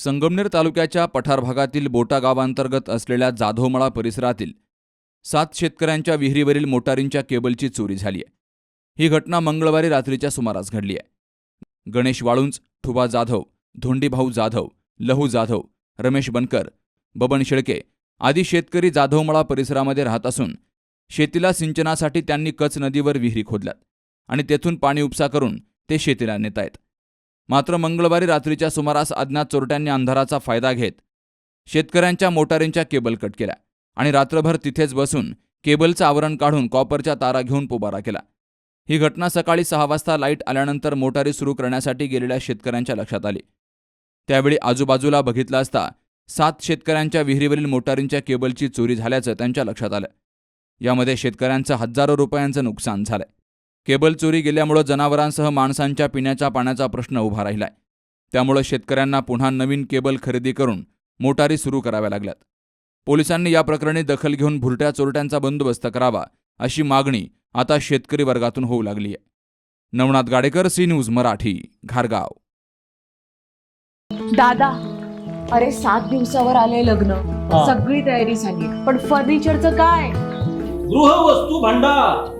संगमनेर तालुक्याच्या पठार भागातील बोटा गावांतर्गत असलेल्या जाधवमळा परिसरातील सात शेतकऱ्यांच्या विहिरीवरील मोटारींच्या केबलची चोरी झाली आहे. ही घटना मंगळवारी रात्रीच्या सुमारास घडली आहे. गणेश वाळुंज ठुबा जाधव धोंडीभाऊ जाधव लहू जाधव रमेश बनकर बबन शेळके आदी शेतकरी जाधवमळा परिसरामध्ये राहत असून शेतीला सिंचनासाठी त्यांनी कच नदीवर विहिरी खोदल्यात आणि तेथून पाणी उपसा करून ते शेतीला नेत आहेत मात्र मंगळवारी रात्रीच्या सुमारास अज्ञात चोरट्यांनी अंधाराचा फायदा घेत शेतकऱ्यांच्या मोटारींच्या केबल कट केल्या आणि रात्रभर तिथेच बसून केबलचं आवरण काढून कॉपरच्या तारा घेऊन पुबारा केला. ही घटना सकाळी सहा वाजता लाइट आल्यानंतर मोटारी सुरू करण्यासाठी गेलेल्या शेतकऱ्यांच्या लक्षात आली. त्यावेळी आजूबाजूला बघितलं असता सात शेतकऱ्यांच्या विहिरीवरील मोटारींच्या केबलची चोरी झाल्याचं त्यांच्या लक्षात आलं. यामध्ये शेतकऱ्यांचं हजारो रुपयांचं नुकसान झालंय केबल चोरी गेल्यामुळं जनावरांसह माणसांच्या पिण्याच्या पाण्याचा प्रश्न उभा राहिलाय. त्यामुळं शेतकऱ्यांना पुन्हा नवीन केबल खरेदी करून मोटारी सुरू कराव्या लागल्यात. पोलिसांनी या प्रकरणी दखल घेऊन भुरट्या चोरट्यांचा बंदोबस्त करावा अशी मागणी आता शेतकरी वर्गातून होऊ लागली आहे नवनाथ गाडेकर सी न्यूज मराठी घारगाव. दादा अरे सात दिवसावर आले लग्न. हा. सगळी तयारी झाली पण फर्निचरचं काय? गृहवस्तू भांडार.